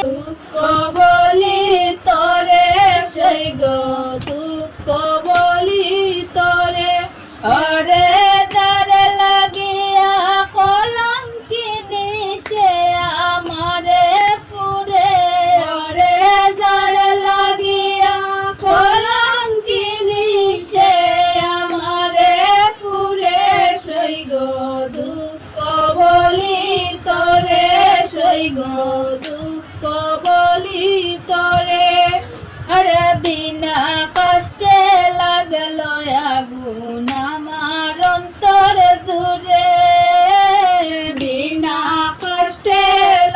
দুঃখ বলি তরে, সেই গো দুঃখ বলি তরে। অরে লাগিয়া কলঙ্কিনি সে আমারে ফুরে। অরে লাগিয়া কলঙ্কিনি সে আমারে ফুরে। সই গো দুঃখ বলি তরে দুঃখ বলি তরে আরে বিনা কষ্টে লাগল আগুন আমার অন্তর দূরে বিনা কষ্টে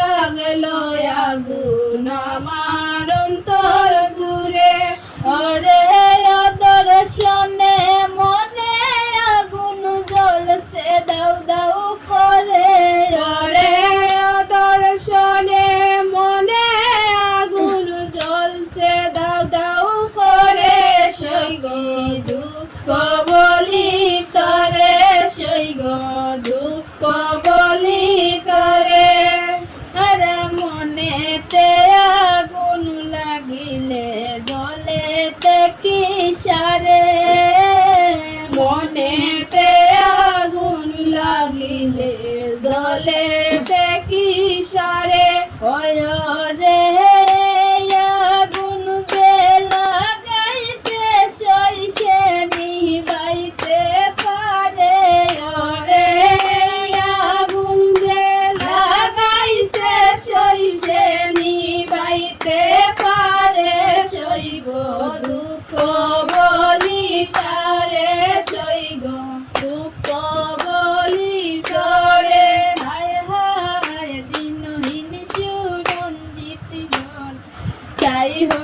লাগল আগুন আমার অন্তর দূরে ওরে দর্শনে মনে দুঃখ বলি করে সৈগ দুঃখ বলি করে আরে মনেতে আগুন লাগিলে, জলেতে কি সারে? মনেতে আগুন লাগিলে, জলেতে কি সারে? হয় তারে সইব দুঃখ বলি করে হায় হায় দিনহীন সুরঞ্জিত গণ চাই হো